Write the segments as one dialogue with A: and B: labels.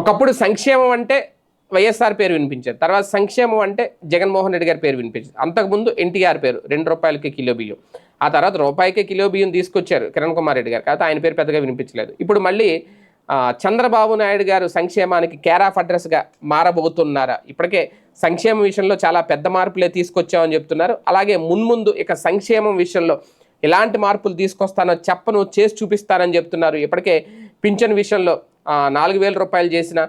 A: ఒకప్పుడు సంక్షేమం అంటే వైఎస్ఆర్ పేరు వినిపించారు తర్వాత సంక్షేమం అంటే జగన్మోహన్ రెడ్డి గారి పేరు వినిపించింది. అంతకుముందు ఎన్టీఆర్ పేరు రెండు రూపాయలకి కిలో బియ్యం. ఆ తర్వాత రూపాయికి కిలో బియ్యం తీసుకొచ్చారు కిరణ్ కుమార్ రెడ్డి గారు. కాబట్టి ఆయన పేరు పెద్దగా వినిపించలేదు. ఇప్పుడు మళ్ళీ చంద్రబాబు నాయుడు గారు సంక్షేమానికి కేర్ ఆఫ్ అడ్రస్గా మారబోతున్నారా? ఇప్పటికే సంక్షేమ విషయంలో చాలా పెద్ద మార్పులే తీసుకొచ్చామని చెప్తున్నారు. అలాగే మున్ముందు ఇక సంక్షేమం విషయంలో ఎలాంటి మార్పులు తీసుకొస్తానో చెప్పను చేసి చూపిస్తానని చెప్తున్నారు. ఇప్పటికే పింఛన్ విషయంలో నాలుగు వేల రూపాయలు చేసిన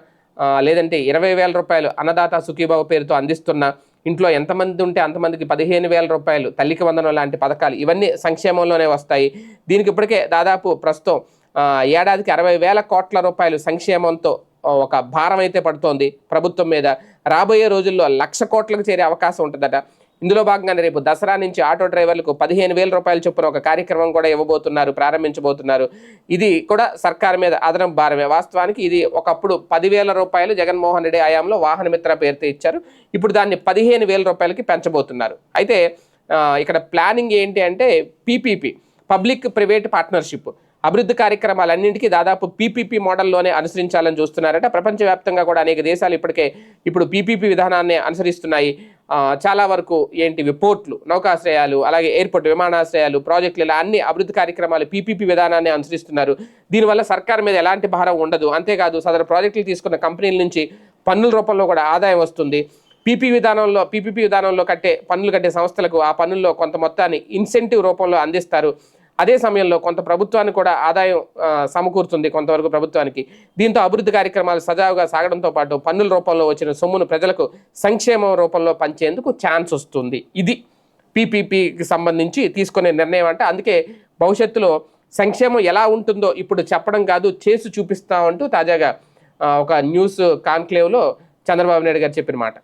A: లేదంటే ఇరవై వేల రూపాయలు అన్నదాత సుఖీబాబు పేరుతో అందిస్తున్న ఇంట్లో ఎంతమంది ఉంటే అంతమందికి పదిహేను వేల రూపాయలు తల్లికి వందనం లాంటి పథకాలు ఇవన్నీ సంక్షేమంలోనే వస్తాయి. దీనికి ఇప్పటికే దాదాపు ప్రస్తుతం ఏడాదికి అరవై వేల కోట్ల రూపాయలు సంక్షేమంతో ఒక భారం అయితే పడుతోంది ప్రభుత్వం మీద. రాబోయే రోజుల్లో లక్ష కోట్లకు చేరే అవకాశం ఉంటుందట. ఇందులో భాగంగానే రేపు దసరా నుంచి ఆటో డ్రైవర్లకు పదిహేను వేల రూపాయల చొప్పున ఒక కార్యక్రమం కూడా ఇవ్వబోతున్నారు ప్రారంభించబోతున్నారు. ఇది కూడా సర్కారు మీద అదనం భారమే. వాస్తవానికి ఇది ఒకప్పుడు పదివేల రూపాయలు జగన్మోహన్ రెడ్డి హయాంలో వాహన మిత్ర పేరుతో ఇచ్చారు. ఇప్పుడు దాన్ని పదిహేను వేల రూపాయలకి పెంచబోతున్నారు. అయితే ఇక్కడ ప్లానింగ్ ఏంటి అంటే పీపీపీ పబ్లిక్ ప్రైవేట్ పార్ట్నర్షిప్. అభివృద్ధి కార్యక్రమాలన్నింటికీ దాదాపు పీపీపీ మోడల్లోనే అనుసరించాలని చూస్తున్నారట. ప్రపంచవ్యాప్తంగా కూడా అనేక దేశాలు ఇప్పటికే ఇప్పుడు పీపీపీ విధానాన్ని అనుసరిస్తున్నాయి. చాలా వరకు ఏంటివి పోర్ట్లు నౌకాశ్రయాలు అలాగే ఎయిర్పోర్ట్ విమానాశ్రయాలు ప్రాజెక్టులు ఇలా అన్ని అభివృద్ధి కార్యక్రమాలు పీపీపీ విధానాన్ని అనుసరిస్తున్నారు. దీనివల్ల సర్కార్ మీద ఎలాంటి భారం ఉండదు. అంతేకాదు సదరు ప్రాజెక్టులు తీసుకున్న కంపెనీల నుంచి పన్నుల రూపంలో కూడా ఆదాయం వస్తుంది. పీపీ విధానంలో పీపీపీ విధానంలో కట్టే పన్నులు కట్టే సంస్థలకు ఆ పన్నుల్లో కొంత మొత్తాన్ని ఇన్సెంటివ్ రూపంలో అందిస్తారు. అదే సమయంలో కొంత ప్రభుత్వానికి కూడా ఆదాయం సమకూరుతుంది కొంతవరకు ప్రభుత్వానికి. దీంతో అభివృద్ధి కార్యక్రమాలు సజావుగా సాగడంతో పాటు పన్నుల రూపంలో వచ్చిన సొమ్మును ప్రజలకు సంక్షేమ రూపంలో పంచేందుకు ఛాన్స్ వస్తుంది. ఇది పీపీపీకి సంబంధించి తీసుకునే నిర్ణయం అంటే. అందుకే భవిష్యత్తులో సంక్షేమం ఎలా ఉంటుందో ఇప్పుడు చెప్పడం కాదు చేసి చూపిస్తామంటూ తాజాగా ఒక న్యూస్ కాన్క్లేవ్లో చంద్రబాబు నాయుడు గారు చెప్పిన మాట.